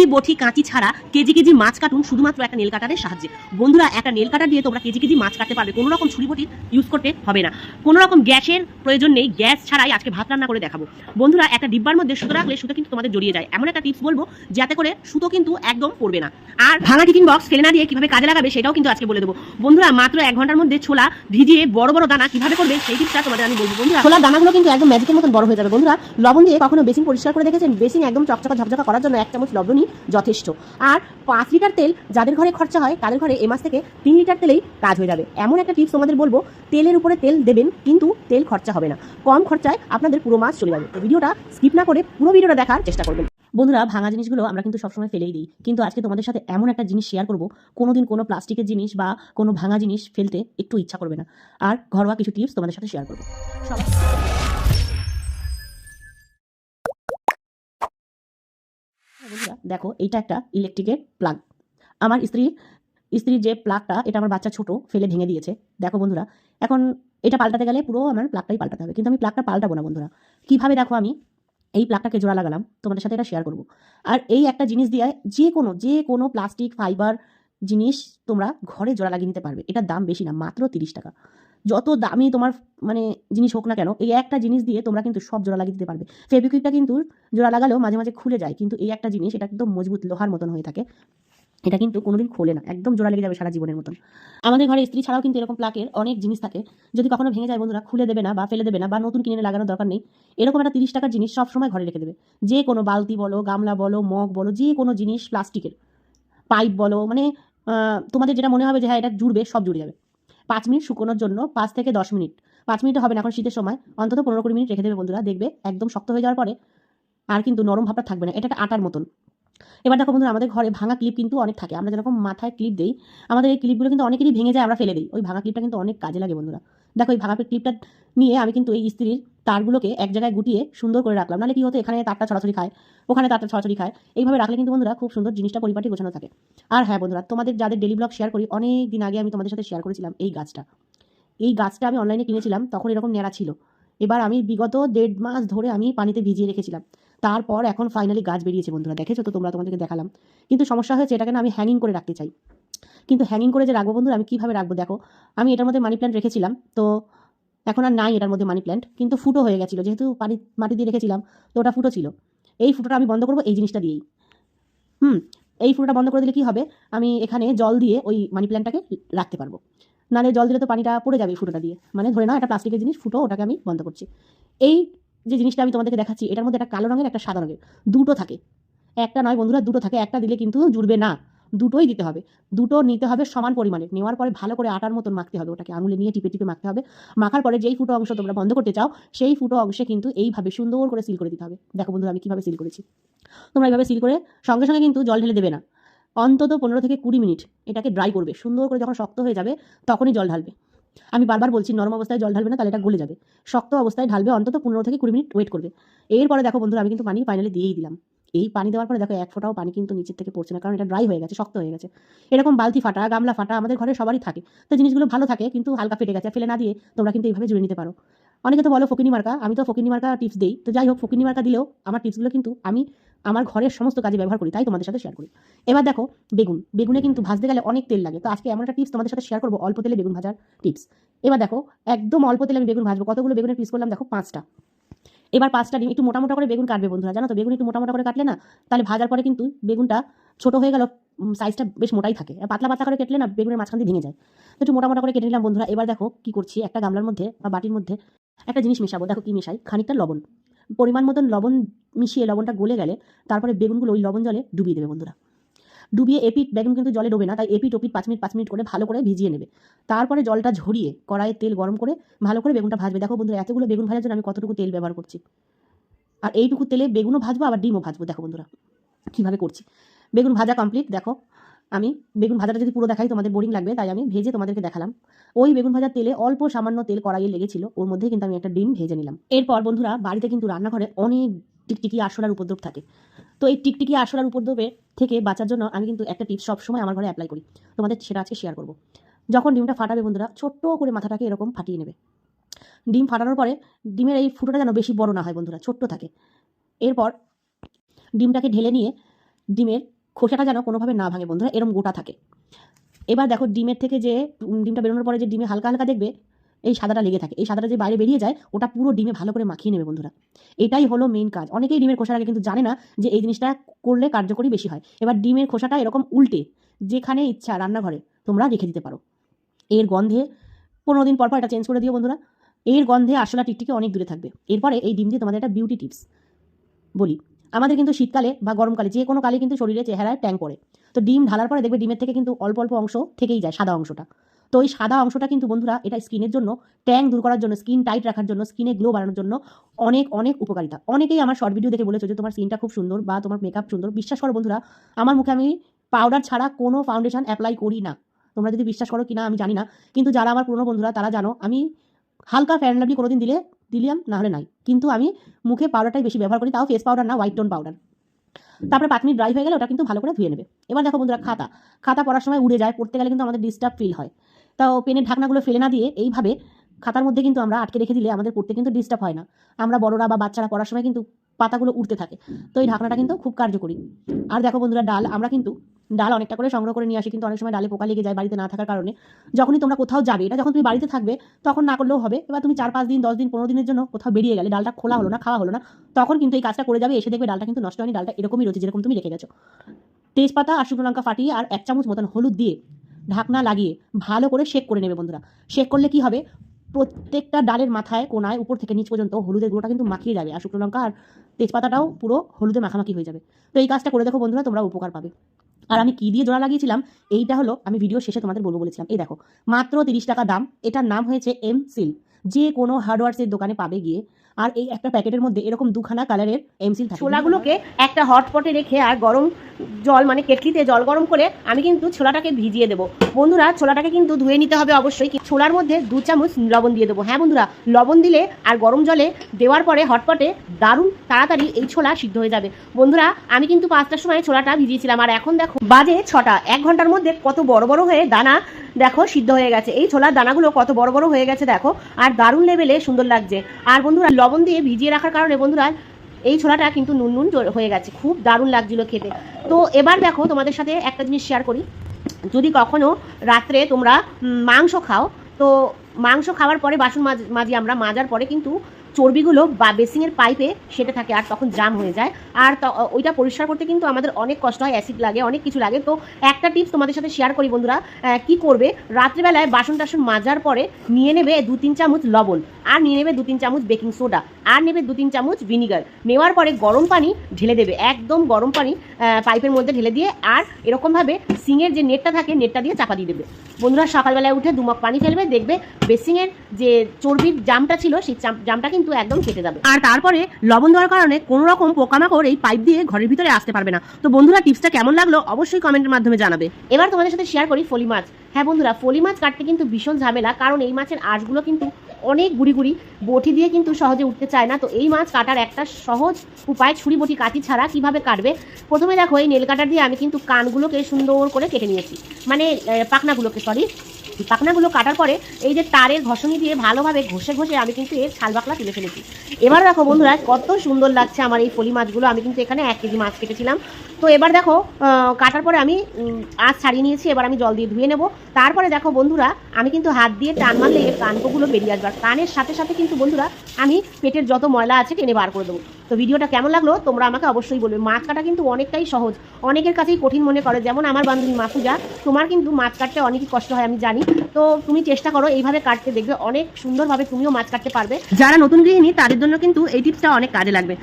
ছুরি বটি কাঁচি ছাড়া কেজি কেজি মাছ কাটুন শুধুমাত্র একটা নেল কাটারের সাহায্যে। বন্ধুরা, একটা নেল কাটার দিয়ে তোমরা কেজি কেজি মাছ কাটতে পারবে। কোনো রকম ছুরি বটি ইউজ করতে হবে না। কোনো রকম গ্যাসের প্রয়োজন নেই। গ্যাস ছাড়াই আজকে ভাত রান্না করে দেখাবো। বন্ধুরা, একটা ডিব্বার মধ্যে সুতো রাখলে সুতো কিন্তু তোমাদের জড়িয়ে যায়। এমন একটা টিপস বলব, যাতে করে সুতো কিন্তু একদম পড়বে না। আর ভাঙা টিফিন বক্স ফেলে না দিয়ে কীভাবে কাজে লাগাবে সেটাও কিন্তু আজকে বলে দেবো। বন্ধুরা, মাত্র এক ঘণ্টার মধ্যে ছোলা ভিজিয়ে বড় বড় দানা কীভাবে করবে সেই টিপসটা তোমাদের আমি বলব। বন্ধুরা, ছোলার দানাগুলো কিন্তু একদম ম্যাজিকের মতন বড় হয়ে যাবে। বন্ধুরা, লবণ দিয়ে কখনো বেসিন পরিষ্কার করে দেখেছেন? বেসিন একদম চকচকা ঝকঝকা করার জন্য এক চামচ লবণই যথেষ্ট। আর পাঁচ লিটার তেল যাদের ঘরে খরচা হয়, তাদের ঘরে এ মাস থেকে তিন লিটার তেলেই কাজ হয়ে যাবে। এমন একটা টিপস তোমাদের বলব, তেলের উপরে তেল দেবেন, কিন্তু তেল খরচা হবে না। কম খরচায় আপনাদের পুরো মাস চলে যাবে। ভিডিওটা স্কিপ না করে পুরো ভিডিওটা দেখার চেষ্টা করবেন। বন্ধুরা, ভাঙা জিনিসগুলো আমরা কিন্তু সবসময় ফেলেই দিই। কিন্তু আজকে তোমাদের সাথে এমন একটা জিনিস শেয়ার করব, কোনোদিন কোনো প্লাস্টিকের জিনিস বা কোনো ভাঙা জিনিস ফেলতে একটু ইচ্ছা করবে না। আর ঘরোয়া কিছু টিপস তোমাদের সাথে শেয়ার করব। সবাই দেখো, এইটা একটা ইলেকট্রিকের প্লাগ আমার স্ত্রীর স্ত্রীর যে প্লাগটা এটা আমার বাচ্চা ছোট, ফেলে ভেঙে দিয়েছে। দেখো বন্ধুরা, এখন এটা পাল্টাতে গেলে পুরো আমার প্লাগটাই পাল্টাতে হবে। কিন্তু আমি প্লাগটা পাল্টাবো না বন্ধুরা। কীভাবে দেখো আমি এই প্লাগটাকে জোড়া লাগালাম, তোমাদের সাথে এটা শেয়ার করব। আর এই একটা জিনিস দিয়ে যে কোনো যে কোনো প্লাস্টিক ফাইবার জিনিস তোমরা ঘরে জোড়া লাগিয়ে নিতে পারবে। এটার দাম বেশি না, মাত্র তিরিশ টাকা। যত দামি তোমার মানে জিনিস হোক না কেন, এই একটা জিনিস দিয়ে তোমরা কিন্তু সব জোড়া লাগিয়ে দিতে পারবে। ফেব্রিকুইকটা কিন্তু জোড়া লাগালেও মাঝে মাঝে খুলে যায়, কিন্তু এই একটা জিনিস এটা একদম মজবুত লোহার মতন হয়ে থাকে। এটা কিন্তু কোনোদিন খোলে না, একদম জোড়া লেগে যাবে সারা জীবনের মতন। আমাদের ঘরে স্ত্রী ছাড়াও কিন্তু এরকম প্লাকের অনেক জিনিস থাকে, যদি কখনো ভেঙে যায় বন্ধুরা, খুলে দেবে না বা ফেলে দেবে না বা নতুন কিনে লাগানোর দরকার নেই, এরকম একটা তিরিশ টাকার জিনিস সবসময় ঘরে রেখে দেবে। যে কোনো বালতি বলো, গামলা বলো, মগ বলো, যে কোনো জিনিস, প্লাস্টিকের। পাইপ বলো মানে তোমাদের যেটা মনে হবে যে হ্যাঁ এটা জুড়বে, সব জুড়ে যাবে। পাঁচ মিনিট শুকোনোর জন্য পাঁচ থেকে দশ মিনিট। পাঁচ মিনিট হবে না, এখন শীতের সময়। অন্তত পনেরো কুড়ি মিনিট রেখে দেবে বন্ধুরা, দেখবে একদম শক্ত হয়ে যাওয়ার পরে আর কিন্তু নরম ভাবটা থাকবে না। এটা একটা আটার মতন। এবার দেখো বন্ধুরা, আমাদের ঘরে ভাঙা ক্লিপ কিন্তু অনেক থাকে। আমরা যেরকম মাথায় ক্লিপ দিই, আমাদের এই ক্লিপগুলো কিন্তু অনেকেরই ভেঙে যায়, আমরা ফেলে দিই। ওই ভাঙা ক্লিপটা কিন্তু অনেক কাজে লাগে বন্ধুরা। দেখো এই ভাঙা ক্লিপটা নিয়ে আমি কিন্তু এই স্ত্রীর তারগুলোকে এক জায়গায় গুটিয়ে সুন্দর করে রাখলাম। নাহলে কি হতো? এখানে তারটা ছড়াছড়ি খায়, ওখানে তারটা ছড়াছড়ি খায়। এইভাবে রাখলে কিন্তু বন্ধুরা খুব সুন্দর জিনিসটা পরিপাটি গোছানো থাকে। আর হ্যাঁ বন্ধুরা, তোমাদের যাদের ডেলি ব্লগ শেয়ার করি অনেক দিন আগে আমি তোমাদের সাথে শেয়ার করেছিলাম এই গাছটা। এই গাছটা আমি অনলাইনে কিনেছিলাম, তখন এরকম নেড়া ছিল। এবার আমি বিগত দেড় মাস ধরে আমি পানিতে ভিজিয়ে রেখেছিলাম। তারপর এখন ফাইনালি গাছ বেরিয়েছে বন্ধুরা, দেখেছ তো? তোমরা তোমাদেরকে দেখালাম। কিন্তু সমস্যা হয়েছে, এটাকে না আমি হ্যাঙ্গিং করে রাখতে চাই। কিন্তু হ্যাঙ্গিং করে যে রাখব বন্ধুরা, আমি কীভাবে রাখব দেখো? আমি এটার মধ্যে মানি প্ল্যান্ট রেখেছিলাম, তো এখন আর নাই এটার মধ্যে মানি প্ল্যান্ট কিন্তু ফুটো হয়ে গেছিল, যেহেতু পানি, মাটি দিয়ে রেখেছিলাম, তো ওটা ফুটো ছিল। এই ফুটোটা আমি বন্ধ করব, এই জিনিসটা দিয়েই। হুম, এই ফুটোটা বন্ধ করে দিলে কি হবে? আমি এখানে জল দিয়ে ওই মানি প্ল্যান্টটাকে রাখতে পারব। নাহলে জল দিলে তো পানিটা পড়ে যাবে ফুটোটা দিয়ে। মানে ধরে নাও, একটা প্লাস্টিকের জিনিস, ফুটো, ওটাকে আমি বন্ধ করছি। এই যে জিনিসটা আমি তোমাদেরকে দেখাচ্ছি, এটার মধ্যে একটা কালো রঙের, একটা সাদা রঙের, দুটো থাকে। একটা নয় বন্ধুরা, দুটো থাকে, একটা দিলে কিন্তু জুড়বে না। দুটোই দিতে হবে। দুটো নিতে হবে সমান পরিমাণে। নেওয়ার পরে ভালো করে আটার মতন মাখতে হবে ওটাকে। আঙুলে নিয়ে টিপে টিপে মাখতে হবে। মাখার পরে যেই ফুটো অংশ তোমরা বন্ধ করতে চাও, সেই ফুটো অংশে কিন্তু এইভাবে সুন্দর করে সিল করে দিতে হবে। দেখো বন্ধুরা, আমি কীভাবে সিল করেছি। তোমরা এইভাবে সিল করে সঙ্গে সঙ্গে কিন্তু জল ঢেলে দেবে না। অন্তত পনেরো থেকে কুড়ি মিনিট এটাকে ড্রাই করবে। সুন্দর করে যখন শক্ত হয়ে যাবে, তখনই জল ঢালবে। আমি বারবার বলছি, নরম অবস্থায় জল ঢালবে না, তাহলে এটা গলে যাবে। শক্ত অবস্থায় ঢালবে, অন্তত পনেরো থেকে কুড়ি মিনিট ওয়েট করবে। এরপরে দেখো বন্ধুরা, আমি কিন্তু পানি ফাইনালি দিয়েই দিলাম। এই পানি দেওয়ার পরে দেখো এক ফোঁটাও পানি কিন্তু নিচের থেকে পড়ছে না, কারণ এটা ড্রাই হয়ে গেছে, শক্ত হয়ে গেছে। এরকম বালতি ফাটা, গামলা ফাটা আমাদের ঘরে সবারই থাকে। তো জিনিসগুলো ভালো থাকে, কিন্তু হালকা ফেটে গেছে, ফেলে না দিয়ে তোমরা কিন্তু এইভাবে জুড়ে নিতে পারো। অনেকে তো বলো ফকিনি মার্কা, আমি তো ফকিনি মার্কা টিপস দিই। তো যাই হোক, ফকিনি মার্কা দিলেও আমার টিপসগুলো কিন্তু আমি আমার ঘরের সমস্ত কাজে ব্যবহার করি, তাই তোমাদের সাথে শেয়ার করি। এবার দেখো, বেগুন। বেগুনে কিন্তু ভাজতে গেলে অনেক তেল লাগে। তো আজকে এমন একটা টিপস তোমাদের সাথে শেয়ার করব, অল্প তেলে বেগুন ভাজার টিপস এবার দেখো, একদম অল্প তেলে আমি বেগুন ভাজবো। কতগুলো বেগুনের পিস করলাম, দেখো পাঁচটা। এবার পাঁচটা ডিম, একটু মোটা মোটা করে বেগুন কাটবে বন্ধুরা, জানো তো? বেগুন একটু মোটা মোটা করে কাটলে না, তাহলে ভাজার পরে কিন্তু বেগুনটা ছোট হয়ে গেল সাইজটা বেশ মোটাই থাকে। পাতলা পাতলা করে কেটলে না বেগুনের মাঝখান দিয়ে ভেঙে যায়। তো একটু মোটা মোটা করে কেটে নিলাম বন্ধুরা, এবার দেখো কি করছি, একটা গামলার মধ্যে বা বাটির মধ্যে একটা জিনিস মেশাবো। দেখো কি মেশাই, খানিকটা লবণ। পরিমাণ মতন লবণ মিশিয়ে লবণটা গলে গেলে তারপরে বেগুনগুলো ওই লবণ জলে ডুবিয়ে দেবে বন্ধুরা। ডুবিয়ে এপিট বেগুন কিন্তু জলে ডোবে না, তাই এপিট ওপিট পাঁচ মিনিট পাঁচ মিনিট করে ভালো করে ভিজিয়ে নেবে। তারপরে জলটা ঝরিয়ে কড়াইয়ে তেল গরম করে ভালো করে বেগুনটা ভাজবে। দেখো বন্ধুরা, এতগুলো বেগুন ভাজার জন্য আমি কতটুকু তেল ব্যবহার করছি। আর এইটুকু তেলে বেগুনও ভাজবো, আবার ডিমও ভাজবো। দেখো বন্ধুরা, কীভাবে করছি। বেগুন ভাজা কমপ্লিট দেখো, আমি বেগুন ভাজাটা যদি পুরো দেখাই, তোমাদের বোরিং লাগবে, তাই আমি ভেজে তোমাদেরকে দেখালাম। ওই বেগুন ভাজার তেলে অল্প সামান্য তেল কড়াইয়ে লেগেছিল, ওর মধ্যে কিন্তু আমি একটা ডিম ভেজে নিলাম। এরপর বন্ধুরা, বাড়িতে কিন্তু রান্নাঘরে অনেক টিকটিকি আরশোলার উপদ্রব থাকে। তো এই টিকটিকি আরশোলার উপদ্রবের থেকে বাঁচার জন্য আমি কিন্তু একটা টিপস সবসময় আমার ঘরে অ্যাপ্লাই করি। তোমাদের সেটা আজকে শেয়ার করব। যখন ডিমটা ফাটাবে বন্ধুরা, ছোট্ট করে মাথাটাকে এরকম ফাটিয়ে নেবে। ডিম ফাটানোর পরে ডিমের এই ফুটোটা যেন বেশি বড় না হয় বন্ধুরা, ছোট্ট থাকে। এরপর ডিমটাকে ঢেলে নিয়ে ডিমের খোসাটা যেন কোনোভাবে না ভাঙে বন্ধুরা, এরম গোটা থাকে। এবার দেখো ডিমের থেকে যে ডিমটা বেরোনোর পরে যে ডিমে হালকা হালকা দেখবে এই সাদাটা লেগে থাকে। এই সাদাটা যে বাইরে বেরিয়ে যায়, ওটা পুরো ডিমে ভালো করে মাখিয়ে নেবে বন্ধুরা। এটাই হলো মেন কাজ। অনেকেই ডিমের খোসার আগে কিন্তু জানে না যে এই জিনিসটা করলে কার্যকরী বেশি হয়। এবার ডিমের খোসাটা এরকম উল্টে যেখানে ইচ্ছা রান্নাঘরে তোমরা রেখে দিতে পারো। এর গন্ধে পনেরো দিন পর পর এটা চেঞ্জ করে দিও বন্ধুরা। এর গন্ধে আরশোলা টিকটিকি অনেক দূরে থাকবে। এরপরে এই ডিম দিয়ে তোমাদের একটা বিউটি টিপস বলি। আমাদের কিন্তু শীতকালে বা গরমকালে যে কোনো কালে কিন্তু শরীরে চেহারায় ট্যাং পড়ে। তো ডিম ঢালার পরে দেখবে ডিমের থেকে কিন্তু অল্প অল্প অংশ থেকেই যায়, সাদা অংশটা। তো এই সাদা অংশটা কিন্তু বন্ধুরা, এটা স্কিনের জন্য ট্যাং দূর করার জন্য স্কিন টাইট রাখার জন্য স্কিনে গ্লো বাড়ানোর জন্য অনেক অনেক উপকারিতা। অনেকেই আমার শর্ট ভিডিও দেখে বলেছ যে তোমার স্কিনটা খুব সুন্দর বা তোমার মেকআপ সুন্দর। বিশ্বাস করো বন্ধুরা, আমার মুখে আমি পাউডার ছাড়া কোনো ফাউন্ডেশন অ্যাপ্লাই করি না। তোমরা যদি বিশ্বাস করো কিনা আমি জানি না। কিন্তু যারা আমার পুরনো বন্ধুরা, তারা জানো, আমি হালকা ফ্যান লাভলি কোনোদিন দিলে দিলাম না হলে নাই। কিন্তু আমি মুখে পাউডারটাই বেশি ব্যবহার করি, তাও ফেস পাউডার না হোয়াইট টোন পাউডার তারপরে পাঁচ মিনিট ড্রাই হয়ে গেলে ওটা কিন্তু ভালো করে ধুয়ে নেবে। এবার দেখো বন্ধুরা, খাতা। খাতা পড়ার সময় উড়ে যায়, পড়তে গেলে কিন্তু আমাদের ডিস্টার্ব ফিল হয়। তাও পেনের ঢাকনাগুলো ফেলে না দিয়ে এইভাবে খাতার মধ্যে কিন্তু আমরা আটকে রেখে দিলে আমাদের পড়তে কিন্তু ডিস্টার্ব হয় না। আমরা বড়রা বা বাচ্চারা পড়ার সময় কিন্তু পাতাগুলো উঠতে থাকে। তো এই ঢাকনাটা কিন্তু খুব কার্যকরী। আর দেখো বন্ধুরা, ডাল আমরা কিন্তু, ডাল অনেকটা করে সংগ্রহ করে নিয়ে আসি, কিন্তু অনেক সময় ডালে পোকা লেগে যায় বাড়িতে না থাকার কারণে। যখনই তোমরা কোথাও যাবে, এটা যখন তুমি বাড়িতে থাকবে, তখন না করলেও হবে। এবার তুমি চার পাঁচ দিন, দশ দিন, পনেরো দিনের জন্য কোথাও বেরিয়ে গেলে, ডালটা খোলা হলো না, খাওয়া হলো না, তখন কিন্তু এই কাজটা করে যাবে, এসে দেখবে ডালটা কিন্তু নষ্ট হয়নি, ডালটা এরকমই রয়েছে যেরকম তুমি রেখে গেছো। তেজপাতা আর শুকনো লঙ্কা ফাটিয়ে আর এক চামচ মতন হলুদ দিয়ে ঢাকনা লাগিয়ে ভালো করে শেক করে নেবে বন্ধুরা। শেক করলে কি হবে? প্রত্যেকটা ডালের মাথায়, কোনায়, উপর থেকে নিচ পর্যন্ত হলুদের গুঁড়োটা কিন্তু মাখিয়ে যাবে আর শুকনো লঙ্কা আর তেজপাতাটাও পুরো হলুদে মাখামাখি হয়ে যাবে। তো এই কাজটা করে দেখো বন্ধুরা তোমরা উপকার পাবে। আর আমি কী দিয়ে জোড়া লাগিয়েছিলাম? এইটা হলো আমি ভিডিও শেষে তোমাদের বলব বলেছিলাম। এই দেখো, মাত্র তিরিশ টাকা দাম, এটার নাম হয়েছে এম সিল যে কোনো হার্ডওয়ার্সের দোকানে পাবে গিয়ে। আর এই একটা প্যাকেটের মধ্যে এরকম দুখানা কালারের এমসিল থাকে। ছোলাগুলোকে একটা হটপটে রেখে আর গরম জল মানে কেটলিতে জল গরম করে আমি কিন্তু ছোলাটাকে ভিজিয়ে দেবো। বন্ধুরা, ছোলাটাকে কিন্তু ধুয়ে নিতে হবে অবশ্যই। ছোলার মধ্যে দু চামচ লবণ দিয়ে দেবো। হ্যাঁ বন্ধুরা, লবণ দিলে আর গরম জলে দেওয়ার পরে হটপটে দারুণ তাড়াতাড়ি এই ছোলা সিদ্ধ হয়ে যাবে। বন্ধুরা, আমি কিন্তু পাঁচটার সময় ছোলাটা ভিজিয়েছিলাম আর এখন দেখো বাজে ছটা। এক ঘণ্টার মধ্যে কত বড় বড় হয়ে দানা দেখো সিদ্ধ হয়ে গেছে। এই ছোলার দানাগুলো কত বড় বড় হয়ে গেছে দেখো। আর দারুণ লেভেলে সুন্দর লাগছে। আর বন্ধুরা লবণ দিয়ে ভিজিয়ে রাখার কারণে বন্ধুরা, এই ছোলাটা কিন্তু নুন নুন হয়ে গেছে। খুব দারুণ লাগছিল খেতে। তো এবার দেখো, তোমাদের সাথে একটা জিনিস শেয়ার করি। যদি কখনো রাত্রে তোমরা মাংস খাও, তো মাংস খাওয়ার পরে, বাসন মাজি আমরা, মাজার পরে কিন্তু চর্বিগুলো বা বেসিংয়ের পাইপে সেটা থাকে আর তখন জাম হয়ে যায়। আর ওইটা পরিষ্কার করতে কিন্তু আমাদের অনেক কষ্ট হয় অ্যাসিড লাগে, অনেক কিছু লাগে। তো একটা টিপস তোমাদের সাথে শেয়ার করি বন্ধুরা কি করবে? রাত্রিবেলায় বাসন টাসন মাজার পরে নিয়ে নেবে দু তিন চামচ লবণ, আর নিয়ে নেবে দু তিন চামচ বেকিং সোডা আর নেবে দু তিন চামচ ভিনিগার নেওয়ার পরে গরম পানি ঢেলে দেবে, একদম গরম পানি পাইপের মধ্যে ঢেলে দিয়ে, আর এরকমভাবে সিংয়ের যে নেটটা থাকে, নেটটা দিয়ে চাপা দিয়ে দেবে। বন্ধুরা, সকালবেলায় উঠে দুমক পানি ফেলবে, দেখবে বেসিংয়ের যে চর্বির জামটা ছিল, সেই জাম- জামটা একদম কেটে যাবে। আর তারপরে লবণ দেওয়ার কারণে কোনো রকম পোকামাকড় এই পাইপ দিয়ে ঘরের ভিতরে আসতে পারবে না। তো বন্ধুরা টিপসটা কেমন লাগল অবশ্যই কমেন্টের মাধ্যমে জানাবে। এবার তোমাদের সাথে শেয়ার করি ফলি মাছ। হ্যাঁ বন্ধুরা ফলি মাছ কাটতে কিন্তু ভীষণ ঝামেলা কারণ এই মাছের আঁশগুলো কিন্তু অনেক গুড়ি গুড়ি বটি দিয়ে কিন্তু সহজে উঠতে চায় না। তো এই মাছ কাটার একটা সহজ উপায় ছুরি বটি কাটি ছাড়া কীভাবে কাটবে? প্রথমে দেখো এই নেল কাটার দিয়ে আমি কিন্তু কানগুলোকে সুন্দর করে কেটে নিয়েছি। মানে পাখনাগুলোকে সরি পাখনাগুলো কাটার পরে এই যে তারের ঘষণি দিয়ে ভালোভাবে ঘষে ঘষে আমি কিন্তু এর ছাল বাকলা তুলে ফেলেছি। এবার দেখো বন্ধুরা, কত সুন্দর লাগছে আমার এই ফলি মাছগুলো। আমি কিন্তু এখানে এক কেজি মাছ কেটেছিলাম। তো এবার দেখো কাটার পরে আমি আঁচ ছাড়িয়ে নিয়েছি। এবার আমি জল দিয়ে ধুয়ে নেব। তারপরে দেখো বন্ধুরা, আমি কিন্তু হাত দিয়ে টান মারলে এর কানকোগুলো বেরিয়ে আসবে। আর কানের সাথে সাথে কিন্তু বন্ধুরা, আমি পেটের যত ময়লা আছে টেনে বার করে দেবো। তো ভিডিওটা কেমন লাগল তোমরা আমাকে অবশ্যই বলবে। মাছ কাটা কিন্তু অনেকটাই সহজ। অনেকের কাছেই কঠিন মনে করে, যেমন আমার বান্ধবী মাসুজা তোমার কিন্তু মাছ কাটতে অনেকই কষ্ট হয়, আমি জানি। তো তুমি চেষ্টা করো এইভাবে কাটতে, দেখবে অনেক সুন্দরভাবে তুমিও মাছ কাটতে পারবে। যারা নতুন গৃহিণী, তাদের জন্য কিন্তু এই টিপসটা অনেক কাজে লাগবে।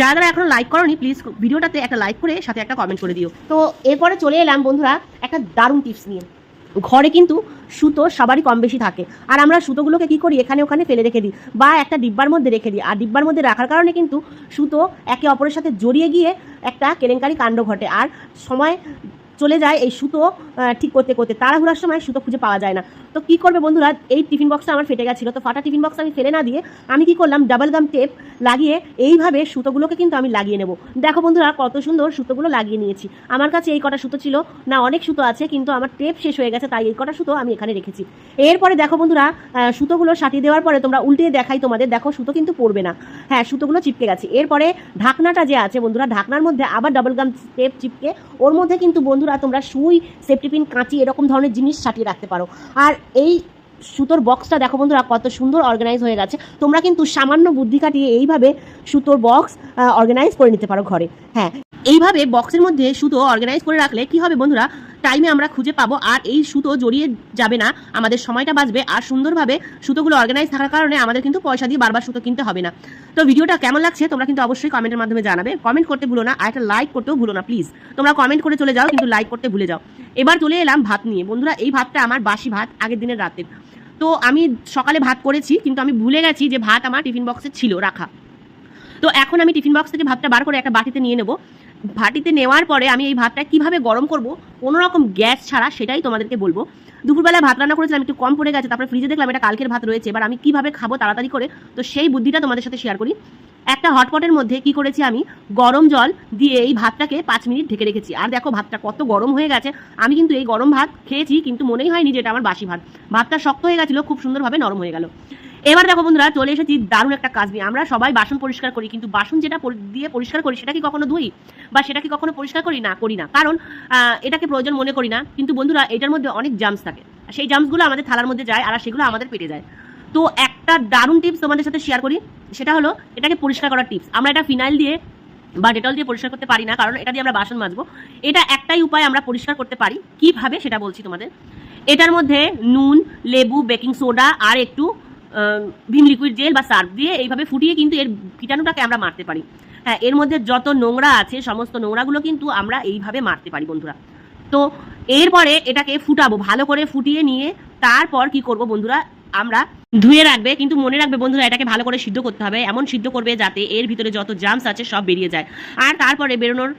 যারা যারা এখনও লাইক করনি প্লিজ ভিডিওটাতে একটা লাইক করে, সাথে একটা কমেন্ট করে দিও। তো এরপরে চলে এলাম বন্ধুরা, একটা দারুণ টিপস নিয়ে। ঘরে কিন্তু সুতো সবারই কম বেশি থাকে। আর আমরা সুতোগুলোকে কি করি? এখানে ওখানে ফেলে রেখে দিই বা একটা ডিব্বার মধ্যে রেখে দিই। আর ডিব্বার মধ্যে রাখার কারণে কিন্তু সুতো একে অপরের সাথে জড়িয়ে গিয়ে একটা কেলেঙ্কারি কাণ্ড ঘটে। আর সময় চলে যায়, এই সুতো ঠিক করতে করতে। তাড়াহুড়ার সময় সুতো খুঁজে পাওয়া যায় না। তো কি করবে বন্ধুরা? এই টিফিন বক্সটা আমার ফেটে গেছিল। তো ফাটা টিফিন বক্স আমি ফেলে না দিয়ে আমি কি করলাম? ডাবল গাম টেপ লাগিয়ে এইভাবে সুতোগুলোকে কিন্তু আমি লাগিয়ে নেব। দেখো বন্ধুরা, কত সুন্দর সুতোগুলো লাগিয়ে নিয়েছি। আমার কাছে এই কটা সুতো ছিল। না, অনেক সুতো আছে, কিন্তু আমার টেপ শেষ হয়ে গেছে, তাই এই কটা সুতো আমি এখানে রেখেছি। এরপরে দেখো বন্ধুরা সুতোগুলো সাটিয়ে দেওয়ার পরে তোমরা উল্টিয়ে দেখাই তোমাদের। দেখো, সুতো কিন্তু পড়বে না। হ্যাঁ সুতোগুলো চিপকে গেছে। এরপরে ঢাকনাটা যে আছে বন্ধুরা, ঢাকনার মধ্যে আবার ডাবল গাম টেপ চিপকে। ওর মধ্যে কিন্তু বন্ধুরা তোমরা সুই সেফটি পিন কাঁচি, এরকম ধরনের জিনিস সাটিয়ে রাখতে পারো। আর এই সুতোর বক্সটা দেখো বন্ধুরা, কত সুন্দর অর্গানাইজ হয়ে গেছে। তোমরা কিন্তু সামান্য বুদ্ধি কাটিয়ে এইভাবে সুতোর বক্স অর্গানাইজ করে নিতে পারো ঘরে। হ্যাঁ এইভাবে বক্সের মধ্যে সুতো অর্গানাইজ করে রাখলে কি হবে বন্ধুরা টাইমে আমরা খুঁজে পাবো আর এই সুতো জড়িয়ে যাবে না। আমাদের সময়টা বাঁচবে আর সুন্দরভাবে সুতোগুলো অর্গানাইজ থাকার কারণে আমাদের কিন্তু পয়সা দিয়ে বারবার সুতো কিনতে হবে না। তো ভিডিওটা কেমন লাগছে তোমরা কিন্তু অবশ্যই কমেন্টের মাধ্যমে জানাবে। কমেন্ট করতে ভুলো না, আর একটা লাইক করতেও ভুলো না প্লিজ তোমরা কমেন্ট করে চলে যাও, কিন্তু লাইক করতে ভুলে যাও। এবার চলে এলাম ভাত নিয়ে। বন্ধুরা, এই ভাতটা আমার বাসি ভাত, আগের দিনের রাতের। তো আমি সকালে ভাত করেছি, কিন্তু আমি ভুলে গেছি যে ভাত আমার টিফিন বক্সে ছিল, রাখা। তো এখন আমি টিফিন বক্স থেকে ভাতটা বার করে একটা বাটিতে নিয়ে নেব। বাটিতে নেওয়ার পরে আমি এই ভাতটা কীভাবে গরম করব, কোনো রকম গ্যাস ছাড়া সেটাই তোমাদেরকে বলব। দুপুরবেলা ভাত রান্না করেছিলাম, একটু কম পড়ে গেছে, তারপরে ফ্রিজে দেখলাম এটা কালকের ভাত রয়েছে, এবার আমি কীভাবে খাব তাড়াতাড়ি করে, তো সেই বুদ্ধিটা তোমাদের সাথে শেয়ার করি। একটা হটপটের মধ্যে কি করেছি আমি, গরম জল দিয়ে এই ভাতটাকে পাঁচ মিনিট ঢেকে রেখেছি। আর দেখো ভাতটা কত গরম হয়ে গেছে, আমি কিন্তু এই গরম ভাত খেয়েছি, কিন্তু মনেই হয়নি যে এটা আমার বাসি ভাত। ভাতটা শক্ত হয়ে গেছিল, খুব সুন্দরভাবে নরম হয়ে গেল। এবার দেখো বন্ধুরা, চলে এসেছি দারুণ একটা কাজ নিয়ে। আমরা সবাই বাসন পরিষ্কার করি, কিন্তু বাসন যেটা দিয়ে পরিষ্কার করি, সেটা কি কখনো ধুই? বা সেটা কি কখনো পরিষ্কার করি? না করি না। কারণ এটাকে প্রয়োজন মনে করি না। কিন্তু বন্ধুরা, এটার মধ্যে অনেক জামস থাকে। সেই জামসগুলো আমাদের থালার মধ্যে যায়, আর সেগুলো আমাদের পেটে যায়। তো একটা দারুণ টিপস তোমাদের সাথে শেয়ার করি। সেটা হলো, এটাকে পরিষ্কার করার টিপস আমরা এটা ফিনাইল দিয়ে বা ডেটল দিয়ে পরিষ্কার করতে পারি না, কারণ এটা দিয়ে আমরা বাসন মাজবো। এটা একটাই উপায় আমরা পরিষ্কার করতে পারি। কীভাবে? সেটা বলছি তোমাদের। এটার মধ্যে নুন, লেবু বেকিং সোডা আর একটু ভিম লিকুইড জেল বা সার্ফ দিয়ে এইভাবে ফুটিয়ে কিন্তু এর কীটাণুটাকে আমরা মারতে পারি। হ্যাঁ এর মধ্যে যত নোংরা আছে, সমস্ত নোংরাগুলো কিন্তু আমরা এইভাবে মারতে পারি বন্ধুরা। তো এরপরে এটাকে ফুটাবো, ভালো করে ফুটিয়ে নিয়ে তারপর কি করব বন্ধুরা, আমরা ধুয়ে রাখবে। কিন্তু মনে রাখবে বন্ধুরা, এটাকে ভালো করে সিদ্ধ করতে হবে। এমন সিদ্ধ করবে যাতে এর ভিতরে যত জামস আছে সব বেরিয়ে যায়। আর তারপরে বেরোনোর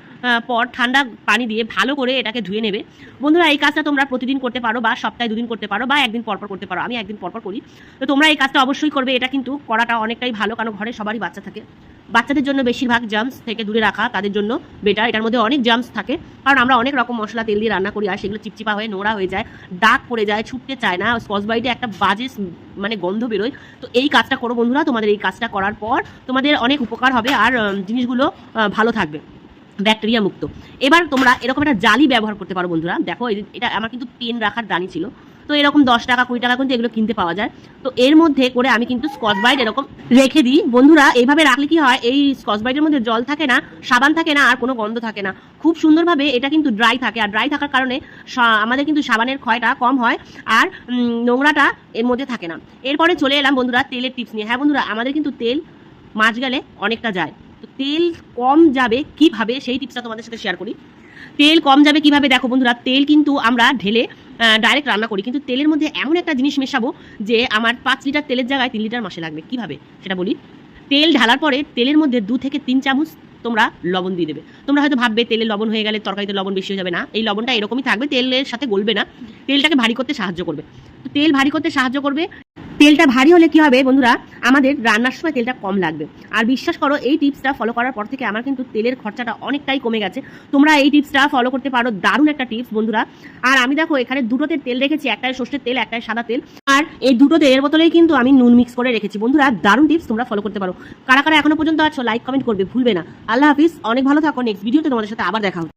পর ঠান্ডা পানি দিয়ে ভালো করে এটাকে ধুয়ে নেবে। বন্ধুরা, এই কাজটা তোমরা প্রতিদিন করতে পারো বা সপ্তাহে দুদিন করতে পারো বা একদিন পরপর করতে পারো। আমি একদিন পরপর করি। তো তোমরা এই কাজটা অবশ্যই করবে। এটা কিন্তু করাটা অনেকটাই ভালো, কারণ ঘরে সবারই বাচ্চা থাকে। বাচ্চাদের জন্য বেশিরভাগ জামস থেকে দূরে রাখা তাদের জন্য বেটার এটার মধ্যে অনেক জামস থাকে। কারণ আমরা অনেক রকম মশলা, তেল দিয়ে রান্না করি আর সেগুলো চিপচিপা হয়ে নোংরা হয়ে যায়, দাগ পড়ে যায়, ছুটতে চায় না। স্কচ বাইটে একটা বাজে মানে গন্ধ বেরোয়। তো এই কাজটা করো বন্ধুরা। তোমাদের এই কাজটা করার পর তোমাদের অনেক উপকার হবে। আর জিনিসগুলো ভালো থাকবে। ব্যাকটেরিয়া মুক্ত। এবার তোমরা এরকম একটা জালি ব্যবহার করতে পারো বন্ধুরা। দেখো এটা আমার কিন্তু পেন রাখার দানি ছিল। তো এরকম দশ টাকা, কুড়ি টাকা কিন্তু এগুলো কিনতে পাওয়া যায়। তো এর মধ্যে করে আমি কিন্তু স্কচ বাইট এরকম রেখে দিই। বন্ধুরা এইভাবে রাখলে কি হয়, এই স্কচ বাইটের মধ্যে জল থাকে না, সাবান থাকে না, আর কোনো গন্ধ থাকে না। খুব সুন্দরভাবে এটা কিন্তু ড্রাই থাকে। আর ড্রাই থাকার কারণে আমাদের কিন্তু সাবানের ক্ষয়টা কম হয়, আর নোংরাটা এর মধ্যে থাকে না। এরপরে চলে এলাম বন্ধুরা, তেলের টিপস নিয়ে। হ্যাঁ বন্ধুরা, আমাদের কিন্তু তেল মাছ গেলে অনেকটা যায়। তেল কম যাবে কীভাবে? সেই টিপসটা তোমাদের সাথে শেয়ার করি। তেল কম যাবে কীভাবে? দেখো বন্ধুরা, তেল কিন্তু আমরা ঢেলে ডাইরেক্ট রান্না করি। কিন্তু তেলের মধ্যে এমন একটা জিনিস মেশাবো যে আমার পাঁচ লিটার তেলের জায়গায় তিন লিটার মাসে লাগবে। কীভাবে? সেটা বলি। তেল ঢালার পরে তেলের মধ্যে দু থেকে তিন চামচ তোমরা লবণ দিয়ে দেবে। তোমরা হয়তো ভাববে তেলে লবণ হয়ে গেলে তরকারিতে লবণ বেশি হয়ে যাবে না। এই লবণটা এরকমই থাকবে, তেলের সাথে গলবে না। তেলটাকে ভারী করতে সাহায্য করবে। তেল ভারী করতে সাহায্য করবে। তেলটা ভারী হলে কি হবে বন্ধুরা? আমাদের রান্নার সময় তেলটা কম লাগবে। আর বিশ্বাস করো, এই টিপসটা ফলো করার পর থেকে আমার কিন্তু তেলের খরচাটা অনেকটাই কমে গেছে। তোমরা এই টিপসটা ফলো করতে পারো, দারুণ একটা টিপস বন্ধুরা। আর আমি দেখো, এখানে দুটোতে তেল রেখেছি, একটাই সর্ষের তেল, একটাই সাদা তেল। আর এই দুটো তেলের বোতলেই কিন্তু আমি নুন মিক্স করে রেখেছি। বন্ধুরা, দারুণ টিপস তোমরা ফলো করতে পারো। কারা কারা এখনও পর্যন্ত আছো লাইক কমেন্ট করবে, ভুলবে না। আল্লাহ হাফিজ, অনেক ভালো থাকো। নেক্সট ভিডিওতে তোমাদের সাথে আবার দেখা